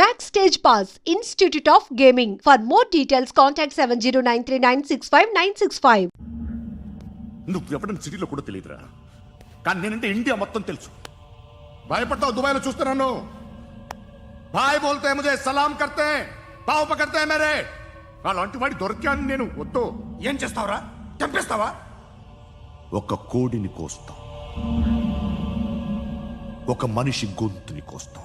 Backstage Pass, Institute of Gaming. For more details, contact 709396596. నువ్వు ఎవడని సిటీలో కూడా తెలియదురా. కానీ నేనంటే ఇండియా మొత్తం తెలుసు. భయపడతావు దుబాయ్లో చూస్తున్నాను భాయ్ బోల్తే ముజే సలాం కర్తే పావు పకర్తే మేరే. అలాంటి వాడి దొరికాను నేను వద్దు. ఏం చేస్తావురా? చంపేస్తావా? ఒక కోడిని కోస్తాం. ఒక మనిషి గొంతుని కోస్తాం.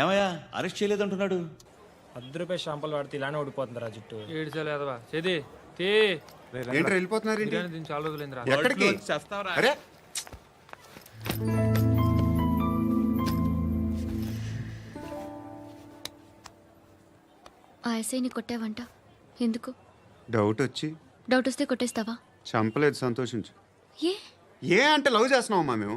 ఏమయ్యా? అరెస్ట్ చేయలేదంటున్నాడు. పది రూపాయల షాంపూలు వాడితే ఇలానే ఓడిపోతుందిరా జుట్టు. ఏడ్చలేదవా? చేది తీ. ఏంటి వెళ్ళిపోతున్నారు ఏంటి? బిర్యానీ చాలా రోజులైందిరా. ఎక్కడికి? అరే! ఆ ఎస్ఐని కొట్టావంట? ఎందుకు? డౌట్ వచ్చి. డౌట్ వస్తే కొట్టేస్తావా? చంపలేదు సంతోషించు. ఏ? ఏ అంటే లవ్ చేస్తున్నామమ్మా మేము?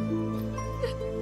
హలో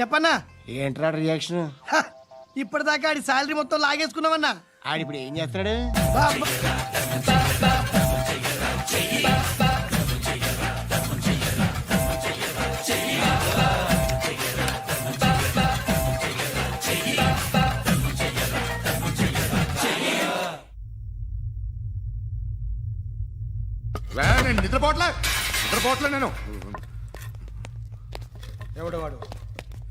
చెప్పన్నా? ఏంట్రా రియాక్షన్ ఇప్పటిదాకా ఆడి శాలరీ మొత్తం లాగేసుకున్నామన్నా ఆడిప్పుడు ఏం చేస్తున్నాడు? రే, నేను నిద్రపోవట్లే నిద్రపోవట్లే నేను. ఎవడు వాడు?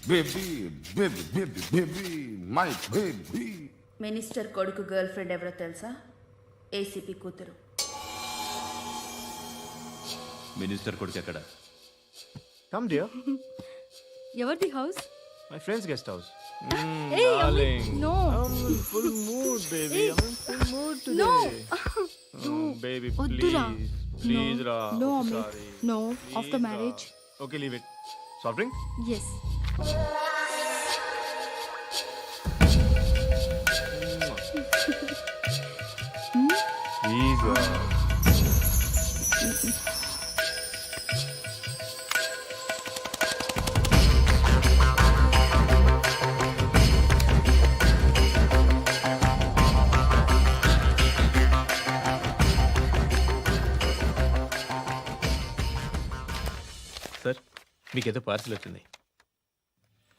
Baby baby baby baby my baby minister కొడుకు గర్ల్ ఫ్రెండ్ ఎవరో తెలుసా? ఏసీపీ కూతురు. మినిస్టర్ కొడుకు ఎక్కడ? కమ్ డియర్ ఎవరిది house my friends guest house no full mood baby full mood no baby వద్దురా. ప్లీజ్ రా No, Amit. After marriage okay leave it soft drink మీకు ప్లీజ్ సార్ మీకేదో పార్సిల్ వచ్చింది.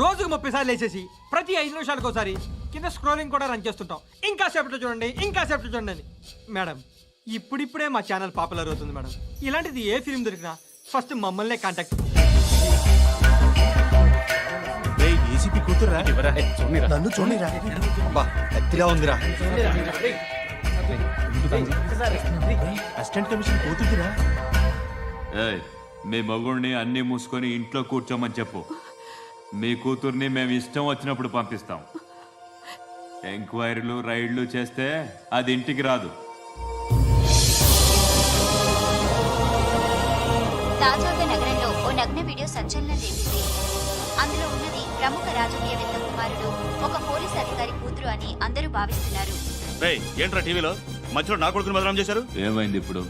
రోజుకు ముప్పై సార్లు వేసేసి ప్రతి ఐదు నిమిషాలకు ఒకసారి కింద స్క్రోలింగ్ కూడా రన్ చేస్తుంటాం. ఇంకా సేపట్లో చూడండి ఇంకా సేపట్లో చూడండి అని. మేడం ఇప్పుడిప్పుడే మా ఛానల్ పాపులర్ అవుతుంది మేడం ఇలాంటిది ఏ ఫిల్మ్ దొరికినా ఫస్ట్ మమ్మల్నే కాంటాక్ట్ ఏసీపీ కూతురా నన్ను చూడరా బా ఎత్తిలా ఉందిరా. అసిస్టెంట్ కమిషన్ కూతురురా ఏయ్ మీ మగుడిని అన్ని మూసుకొని ఇంట్లో కూర్చోమని చెప్పు. మీ కూతుర్ని మేము ఇష్టం వచ్చినప్పుడు పంపిస్తాం. ఎంక్వైరీలు రైడ్లు చేస్తే అది ఇంటికి రాదు. తాజాగా నగరంలో ఓ నగ్న వీడియో సంచలనం రేపింది అందులో ఉన్నది ప్రముఖ రాజకీయవేత్త కుమారుడు ఒక పోలీస్ అధికారి కూతురు అని అందరూ భావిస్తున్నారు. ఏంట్రా టీవీలో? మధ్యలో నా కొడుకుని బదనాం చేశారు? ఏమైంది ఇప్పుడు?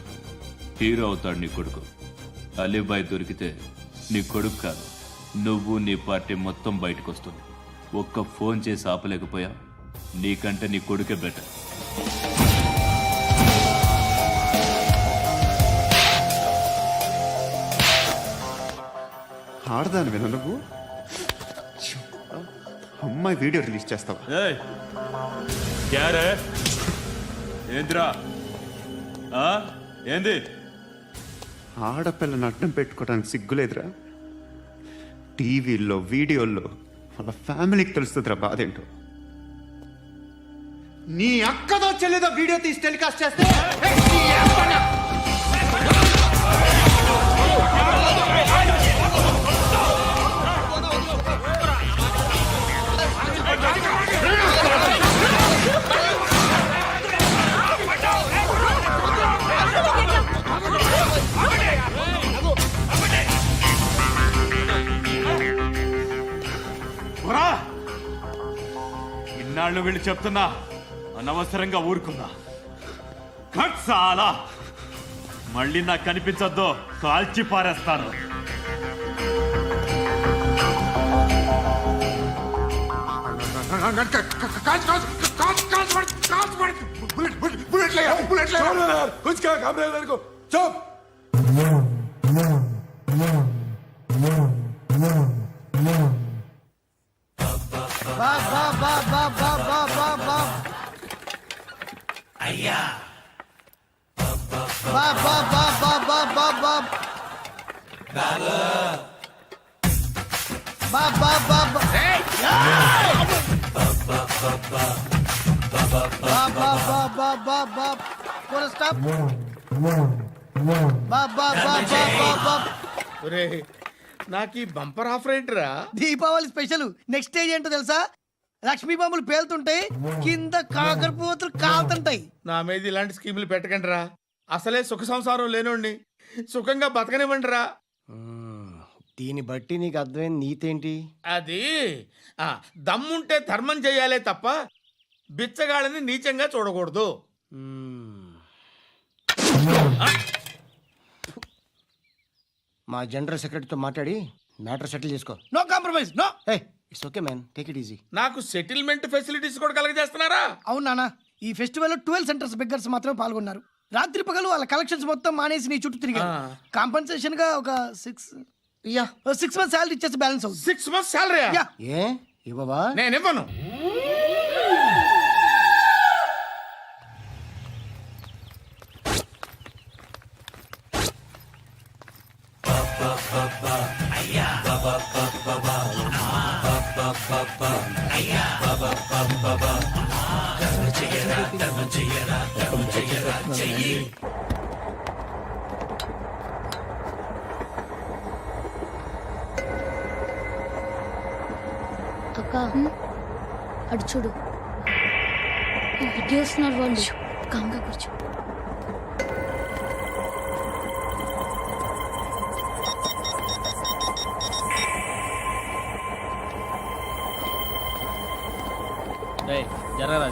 హీరో అవుతాడు నీ కొడుకు. అలీబాయ్ దొరికితే నీ కొడుకు కాదు. నువ్వు నీ పార్టీ మొత్తం బయటకు వస్తుంది ఒక్క ఫోన్ చేసి ఆపలేకపోయా? నీకంటే నీ కొడుకే బెటర్. ఆడదాని విన నువ్వు. అమ్మాయి వీడియో రిలీజ్ చేస్తావా? ఏంద్రా? ఆ? ఏంది? ఆడపిల్లని అడ్డం పెట్టుకోవడానికి సిగ్గులేదురా. టీవీల్లో వీడియోల్లో వాళ్ళ ఫ్యామిలీకి తెలుస్తుందిరా బాధ ఏంటో. నీ అక్కదో చెల్లిదో వీడియో తీసి టెలికాస్ట్ చేస్తే వీళ్ళు చెప్తున్నా అనవసరంగా ఊరుకున్నా కట్ చాలా మళ్ళీ నాకు కనిపించొద్దు కాల్చి పారేస్తాను कुछ क्या घबरा मेरे को चुप నాకు ఈ బంపర్ ఆఫర్ ఏంటిరా దీపావళి స్పెషల్ నెక్స్ట్ స్టేజ్ ఏంటో తెలుసా లక్ష్మీ బాంబులు పేలుతుంటాయి కింద కాకరపోతులు కాలుతుంటాయి. నా మీద ఇలాంటి స్కీములు పెట్టకండి రా అసలే సుఖ సంసారం లేనోడిని. సుఖంగా బతకనివ్వండి రా. దీన్ని బట్టి నీకు అర్థమైంది నీతేంటి? అది ఆ, దమ్ముంటే ధర్మం చేయాలే తప్ప బిచ్చగాళ్ళని నీచంగా చూడకూడదు. మా జనరల్ సెక్రటరీతో మాట్లాడి మ్యాటర్ సెటిల్ చేసుకో. No compromise no A it's okay man take it easy నాకు సెటిల్మెంట్ ఫెసిలిటీస్ కూడా కలగజేస్తున్నారా? అవును నాన్న. ఈ ఫెస్టివల్ ట్వెల్వ్ సెంటర్స్ బిగ్గర్స్ మాత్రమే పాల్గొన్నారు. రాత్రి పగలు వాళ్ళ కలెక్షన్స్ మొత్తం మానేసి నీ చుట్టూ తిరిగారు. ఆ. కాంపన్సేషన్గా ఒక six yeah six months salary ఇచ్చేసి బ్యాలెన్స్ అవుతుంది. Six months salary yeah. ఏ? ఇవ్వవా? నేను ఇవ్వను. అక్క. అడు చూడు. ఇటు వాళ్ళు కంగా కూర్చో.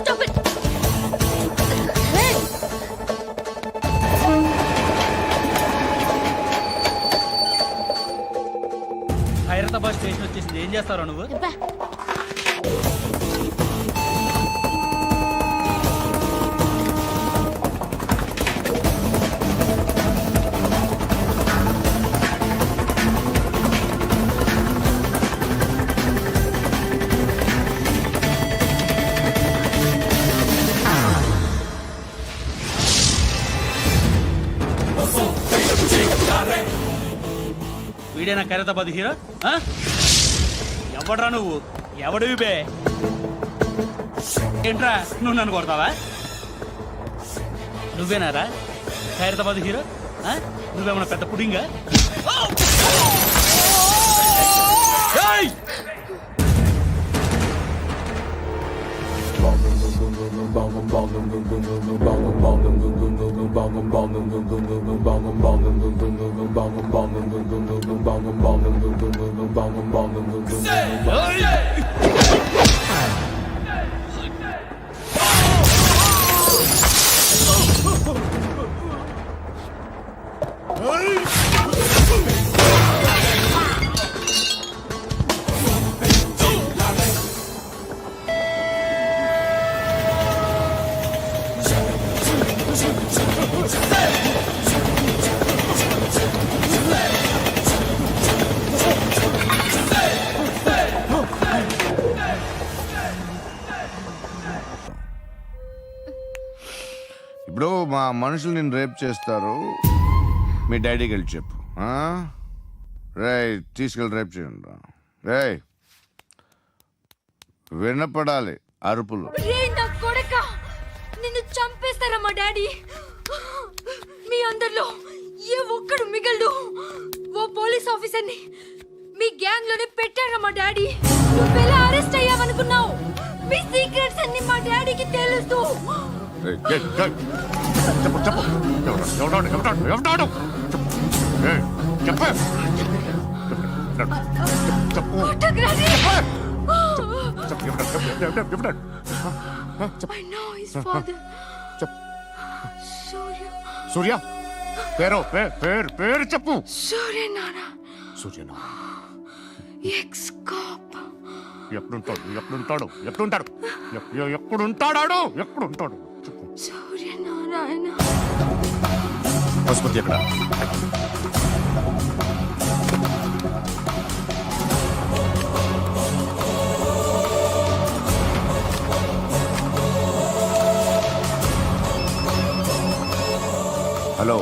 స్టాప్ ఇట్ హైదరాబాద్ స్టేషన్ వచ్చేసింది. ఏం చేస్తారా నువ్వు? వీడేనా ఖైరతాబాద్ హీరో ఎవడరా ఎవడ్రా నువ్వు? ఎవడివి బే? ఏంట్రా నువ్వు నన్ను కొడతావా? నువ్వేనారా? ఖైరతాబాద్ హీరో నువ్వేమన్నా పెద్ద పుడింగా? Say, oh yeah! మనుషులు నేను రేప్ చేస్తారు. మీ డాడీకి వెళ్ళి చెప్పు. రే తీసుకెళ్ళి రేప్ చేయండి రే. వినపడాలి అరుపులు. నిన్ను చంపేస్తారా మా డాడీ? మీ అందరిలో ఏ ఒక్కడు మిగలడు. ఓ పోలీస్ ఆఫీసర్ని మీ గ్యాంగ్లోనే పెట్టారా మా డాడీ? నువ్వెలా అరెస్ట్ అయ్యావనుకున్నావు? మీ సీక్రెట్స్ అన్ని మా డాడీకి తెలుసు. చెప్పు చెప్పు ఎవడాడు ఎవడాడు ఎవడాడు చెప్పు చెప్పు సూర్య పేరు పేరు పేరు చెప్పు సూర్యనారా సూర్య ఎక్స్ కాప్ ఎప్పుడుంటాడు ఎప్పుడుంటాడు ఎప్పుడుంటాడు ఎప్పుడుంటాడాడు ఎప్పుడుంటాడు చెప్పు పశుపతి ఎక్కడ హలో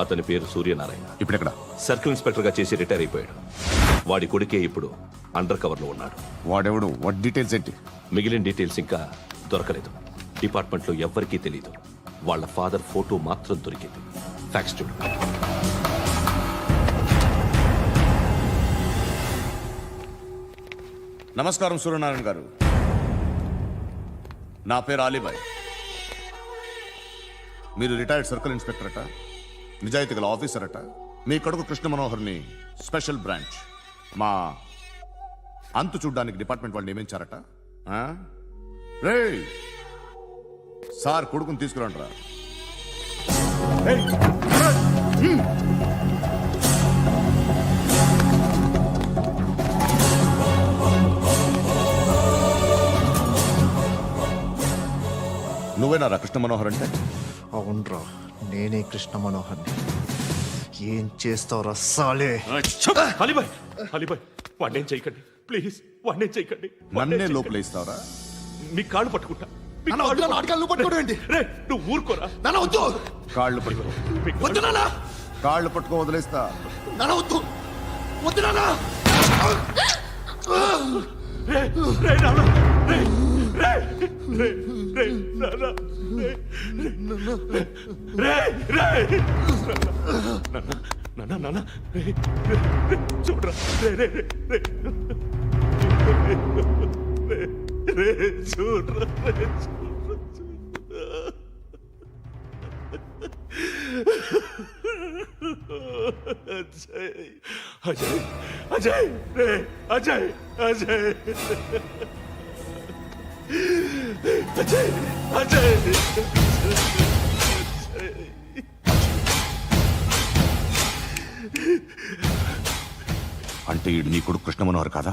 అతని పేరు సూర్యనారాయణ. ఇప్పుడు ఎక్కడ సర్కిల్ ఇన్స్పెక్టర్గా చేసి రిటైర్ అయిపోయాడు. వాడి కొడుకే ఇప్పుడు అండర్ కవర్లో ఉన్నాడు. వాడెవడు? వాట్ డీటెయిల్స్ ఏంటి? మిగిలిన డీటెయిల్స్ ఇంకా దొరకలేదు. డిపార్ట్మెంట్లో ఎవ్వరికీ తెలియదు వాళ్ళ ఫాదర్ ఫోటో మాత్రం దొరికింది. ఫ్యాక్స్ చూడు. నమస్కారం సూర్యనారాయణ గారు. నా పేరు ఆలీబాయ్. మీరు రిటైర్డ్ సర్కిల్ ఇన్స్పెక్టర్ అట నిజాయితీ గల ఆఫీసర్ అట మీ కొడుకు కృష్ణ మనోహర్ని స్పెషల్ బ్రాంచ్ మా అంతు చూడ్డానికి డిపార్ట్మెంట్ వాళ్ళు నియమించారట. రే సార్ కొడుకుని తీసుకురంటారా నువ్వేనా కృష్ణ మనోహర్ అంటే? అవునరా నేనే కృష్ణ మనోహర్ని. ఏం చేస్తావురా సాలే? అలీబాయ్! అలీబాయ్ వాడినేం చేయకండి. ప్లీజ్ వాడినేం చేయకండి. నన్నే లోపల ఇస్తావరా మీ కాళ్ళు పట్టుకుంటా. నాన్న వద్దు, నాన్న అడగాలి, నువ్వు పట్టుకోవడం ఏంటి? రే నువ్వు ఊరుకోరా నాన్న వద్దు కాళ్ళు పట్టుకో మీ వద్దు నాన్న కాళ్ళు పట్టుకో వదిలేస్తా నాన్న వద్దు వద్దు నాన్న రే రే నాన్న రే రే రే రే నాన్న రే రే రే నాన్న నాన్న నాన్న రే రే, రే, చూడరా రే రే రే రే రే రే చూడరా రే అజయ్ అజయ్ అజయ్ రే అజయ్ అజయ్ అజయ్ అజయ్ అంటే ఈడు నీ కొడుకు కృష్ణ మనోహర్ కాదా?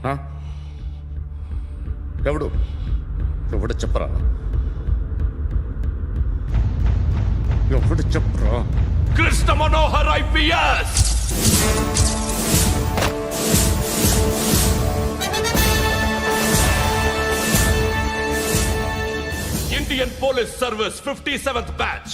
ఎవడు ఆ? ఎవడు ఎవడు చెప్పరా ఎవడు చెప్పరా Krishna Manohar IPS Indian police service fifty seventh batch